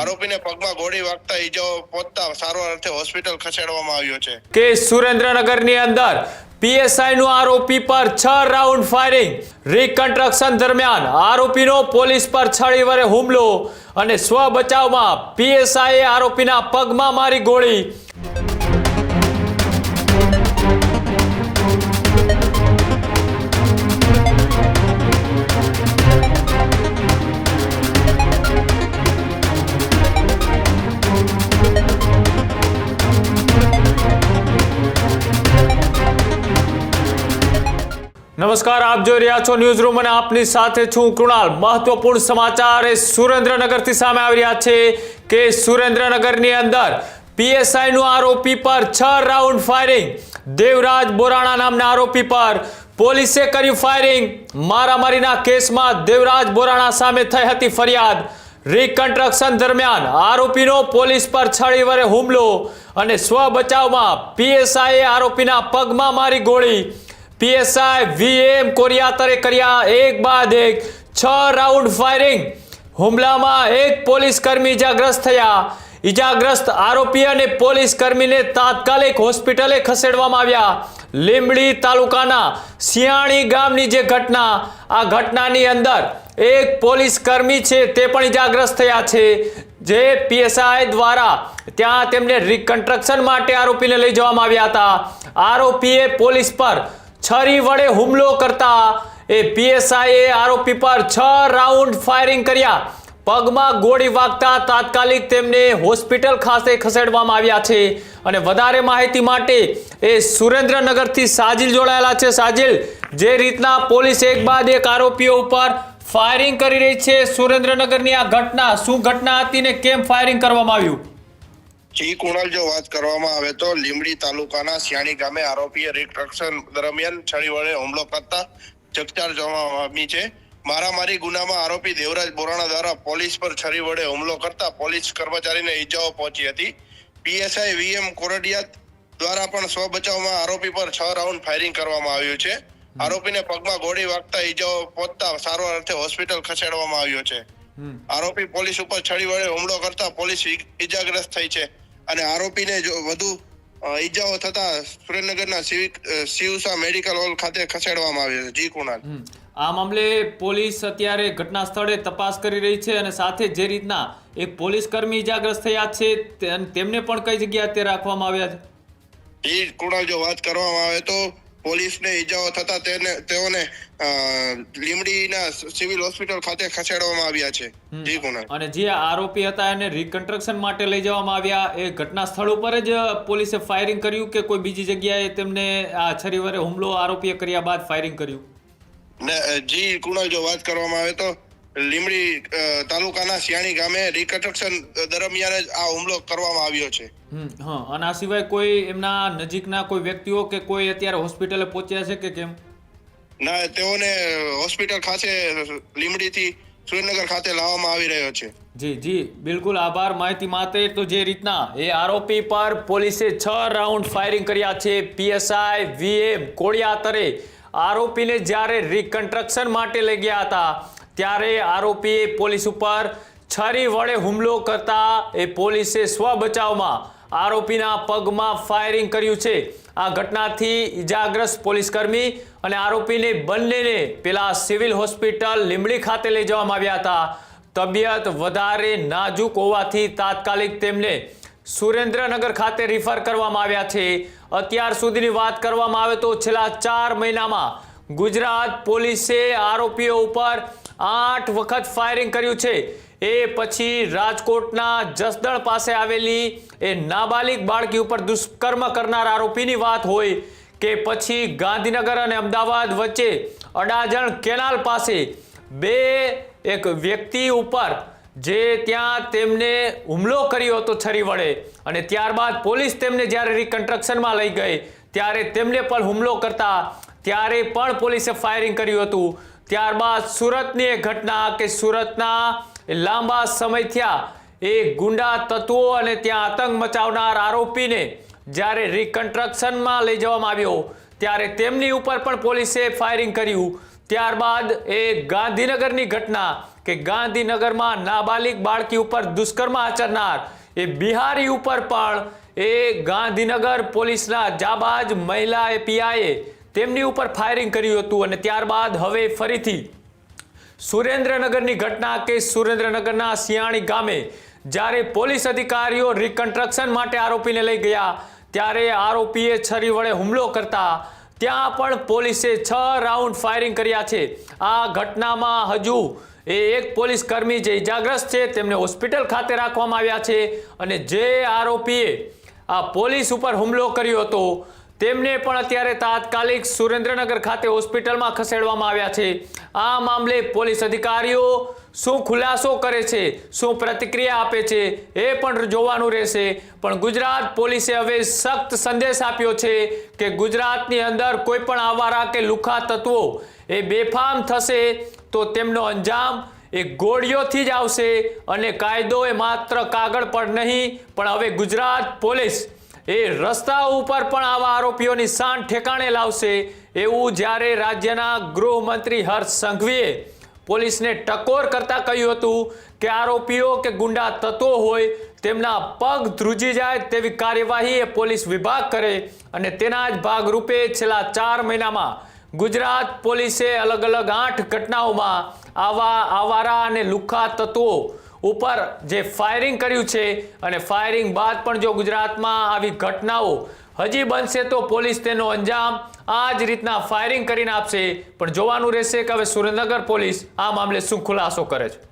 આરોપીને પગમાં ગોળી વાગતા ઈજાઓ પહોંચતા સારવાર અર્થે હોસ્પિટલ ખસેડવામાં આવ્યો છે. કે સુરેન્દ્રનગરની અંદર પીએસઆઈ નું આરોપી પર છ રાઉન્ડ ફાયરિંગ. રિકન્સ્ટ્રક્શન દરમિયાન આરોપીનો પોલીસ પર છડી વરે હુમલો અને સ્વ બચાવમાં પીએસઆઈએ આરોપીના પગમાં મારી ગોળી. નમસ્કાર, આપ જોઈ રહ્યા છો ન્યૂઝ રૂમ અને આપની સાથે છું કૃણાલ. મહત્વપૂર્ણ સમાચાર એ સુરેન્દ્રનગરથી સામે આવી રહ્યા છે કે સુરેન્દ્રનગરની અંદર પીએસઆઈ નું આરોપી પર છ રાઉન્ડ ફાયરિંગ. દેવરાજ બોરાણા નામના આરોપી પર પોલીસે કર્યું ફાયરિંગ. મારામારીના કેસમાં દેવરાજ બોરાણા સામે થઈ હતી ફરિયાદ. રિકન્સ્ટ્રક્શન દરમિયાન આરોપીનો પોલીસ પર છડી વડે હુમલો અને સ્વ બચાવમાં પીએસઆઈએ આરોપીના પગમાં મારી ગોળી. પીએસઆઈ વીએમ કોરિયાતરે કર્યા એક બાદ એક છ રાઉન્ડ ફાયરિંગ હુમલામાં એક પોલીસ કર્મી ઇજાગ્રસ્ત થયા. ઇજાગ્રસ્ત આરોપી અને પોલીસ કર્મીને તાત્કાલિક હોસ્પિટલે ખસેડવામાં આવ્યા. લીંબડી તાલુકાના સિયાણી ગામની જે ઘટના, આ ઘટનાની અંદર એક પોલીસ કર્મી છે તે પણ ઇજાગ્રસ્ત થયા છે. જે પીએસઆઈ દ્વારા ત્યાં તેમને રિકન્સ્ટ્રક્શન માટે આરોપીને લઈ જવામાં આવ્યા હતા. આરોપીએ પોલીસ પર છરી વડે હુમલો કરતા એ પીએસઆઈએ આરોપી પર છ રાઉન્ડ ફાયરિંગ કર્યા. પગમાં ગોળી વાગતા તાત્કાલિક તેમને હોસ્પિટલ ખાતે ખસેડવામાં આવ્યા છે. અને વધારે માહિતી માટે એ સુરેન્દ્રનગરથી સાજિલ જોડાયેલા છે. સાજિલ, જે રીતના પોલીસ એક બાદ એક આરોપીઓ ઉપર ફાયરિંગ કરી રહી છે સુરેન્દ્રનગરની આ ઘટના, શું ઘટના હતી ને કેમ ફાયરિંગ કરવામાં આવ્યું? જી કુણાલ જો વાત કરવામાં આવે તો લીમડી તાલુકાના સિયાણી ગામે આરોપીએ રિકન્સ્ટ્રક્શન દરમિયાન છડી વડે હુમલો કરતા ચકચાર જોવા પામી છે. મારામારી ગુનામાં આરોપી દેવરાજ બોરાણા દ્વારા પોલીસ પર છરી વડે હુમલો કરતા પોલીસ કર્મચારીને ઈજાઓ પહોંચી હતી. પીએસઆઈ વીએમ કોરડિયા દ્વારા પણ સ્વ બચાવમાં આરોપી પર છ રાઉન્ડ ફાયરિંગ કરવામાં આવ્યું છે. આરોપીને પગમાં ગોળી વાગતા ઈજાઓ પહોંચતા સારવાર અર્થે હોસ્પિટલ ખસેડવામાં આવ્યો છે. આરોપી પોલીસ ઉપર છડી વડે હુમલો કરતા પોલીસ ઈજાગ્રસ્ત થઈ છે. અને આરોપીને જો વધુ ઈજાઓ થતા સુરેન્દ્રનગરના સિવિક સિવસા મેડિકલ હોલ ખાતે ખસેડવામાં આવ્યો છે. જી કુણાલ. આ મામલે પોલીસ અત્યારે ઘટના સ્થળે તપાસ કરી રહી છે અને સાથે જે રીતના એક પોલીસ કર્મી ઈજાગ્રસ્ત થયા છે તેમને પણ કઈ જગ્યાએ તે રાખવામાં આવ્યા છે? જી કુણાલ જો વાત કરવામાં આવે તો પોલીસને ઈજાઓ થતા તેને તેઓને લીમડીના સિવિલ હોસ્પિટલ ખાતે ખસેડવામાં આવ્યા છે. જી કુણાલ અને જે આરોપી હતા એને રિકન્સ્ટ્રક્શન માટે લઈ જવામાં આવ્યા એ ઘટના સ્થળ ઉપર જ પોલીસે ફાયરિંગ કર્યું કે કોઈ બીજી જગ્યાએ તેમને આ છરીવરે હુમલો આરોપીએ કર્યા બાદ ફાયરિંગ કર્યું? ને જી કુણાલ જો વાત કરવામાં આવે તો લીમડી તાલુકાના સિયાણી ગામે રિકન્સ્ટ્રક્શન દરમિયાન જ આ હુમલો કરવામાં આવ્યો છે. હા અને આ સિવાય કોઈ એમના નજીકના કોઈ વ્યક્તિઓ કે કોઈ અત્યારે હોસ્પિટલે પહોંચ્યા છે કે કેમ? ના તેઓને હોસ્પિટલ ખાતે લીમડીથી સુરેન્દ્રનગર ખાતે લાવવામાં આવી રહ્યો છે. જી જી બિલકુલ આભાર માહિતી માટે. તો જે રીતના એ આરોપી પર પોલીસે છ રાઉન્ડ ફાયરિંગ કર્યા છે. પીએસઆઈ વીએમ કોળિયાતરે આરોપીને જ્યારે રિકન્સ્ટ્રક્શન માટે લઈ ગયા હતા ત્યારે આરોપીએ પોલીસ ઉપર છરી વડે હુમલો કરતા એ પોલીસે સ્વ બચાવમાં આરોપીના પગમાં ફાયરિંગ કર્યું છે. આ ઘટનાથી ઇજાગ્રસ્ત પોલીસકર્મી અને આરોપીને બંનેને પેલા સિવિલ હોસ્પિટલ લીંબડી ખાતે લઈ જવામાં આવ્યા હતા. તબિયત વધારે નાજુક હોવાથી તાત્કાલિક તેમને સુરેન્દ્રનગર ખાતે રિફર કરવામાં આવ્યા છે. અત્યાર સુધીની વાત કરવામાં આવે તો છેલ્લા ચાર મહિનામાં ગુજરાત પોલીસે આરોપીઓ ઉપર આઠ વખત ફાયરિંગ કર્યું છે. એ પછી રાજકોટના જસદણ પાસે આવેલી એ નાબાલિગ બાળકી ઉપર દુષ્કર્મ કરનાર આરોપીની વાત હોય કે પછી ગાંધીનગર અને અમદાવાદ વચ્ચે અડાજણ કેનાલ પાસે બે એક વ્યક્તિ ઉપર જે ત્યાં તેમને હુમલો કર્યો હતો છરી વડે અને ત્યારબાદ પોલીસ તેમને જ્યારે રિકન્સ્ટ્રક્શનમાં લઈ ગઈ, ત્યારે તેમને પણ હુમલો કરતા ત્યારે પણ પોલીસે ફાયરિંગ કર્યું હતું. ત્યારબાદ સુરતની એક ઘટના કે સુરતના લાંબા સમય થયા. એ ગુંડા તત્વો અને ત્યાં આતંક મચાવનાર આરોપીને જ્યારે રિકન્સ્ટ્રક્શનમાં લઈ જવામાં આવ્યો, ત્યારે તેમની ઉપર પણ પોલીસે ફાયરિંગ કર્યું. ત્યારબાદ એ ગાંધીનગરની ઘટના કે ગાંધીનગરમાં નાબાલિગ બાળકી ઉપર દુષ્કર્મ આચરનાર, એ બિહારી ઉપર પણ એ ગાંધીનગર પોલીસના જાબાજ મહિલા પીઆઈએ તેમની ઉપર ફાયરિંગ કર્યું હતું અને ત્યારબાદ હવે ફરીથી સુરેન્દ્રનગરની ઘટના કે સુરેન્દ્રનગરના સિયાણી ગામે જ્યારે પોલીસ અધિકારીઓ રિકન્સ્ટ્રક્શન માટે આરોપીને લઈ ગયા, ત્યારે આરોપીએ છરી વડે હુમલો કરતા ત્યાં પણ પોલીસે છ રાઉન્ડ ફાયરિંગ કર્યા છે. આ ઘટનામાં હજુ એ એક પોલીસ કર્મી જે ઇજાગ્રસ્ત છે, તેમને હોસ્પિટલ ખાતે રાખવામાં આવ્યા છે અને જે આરોપીએ આ પોલીસ ઉપર હુમલો કર્યો હતો તેમને પણ અત્યારે તાત્કાલિક સુરેન્દ્રનગર ખાતે હોસ્પિટલમાં ખસેડવામાં આવ્યા છે. આ મામલે પોલીસ અધિકારીઓ શું ખુલાસો કરે છે, શું પ્રતિક્રિયા આપે છે, એ પણ જોવાનું રહેશે. પણ ગુજરાત પોલીસે હવે સખ્ત સંદેશ આપ્યો છે કે ગુજરાતની અંદર કોઈ પણ આવારા કે લુખા તત્વો એ બેફામ થશે તો તેમનો અંજામ એ ગોળીઓથી જ આવશે અને કાયદો એ માત્ર કાગળ પર નહીં, પણ હવે ગુજરાત પોલીસ એ રસ્તા ઉપર પણ આવા આરોપીઓની શાન ઠેકાણે લાવશે એવું જ્યારે રાજ્યના ગૃહમંત્રી હર્ષ સંઘવીએ પોલીસને ટકોર કરતા કહ્યું હતું કે આરોપીઓ કે ગુંડા તત્વો હોય, તેમના પગ ધ્રુજી જાય તેવી કાર્યવાહી એ પોલીસ વિભાગ કરે અને તેના જ ભાગરૂપે છેલ્લા ચાર મહિનામાં ગુજરાત પોલીસે અલગ અલગ આઠ ઘટનાઓમાં આવા આવારા અને લુખ્ખા તત્વો ઉપર જે ફાયરિંગ કર્યું છે અને ફાયરિંગ બાદ પણ જો ગુજરાતમાં આવી ઘટનાઓ હજી બનશે તો પોલીસ તેનો અંજામ આ જ રીતના ફાયરિંગ કરીને આપશે. પણ જોવાનું રહેશે કે હવે સુરેન્દ્રનગર પોલીસ આ મામલે શું ખુલાસો કરે છે.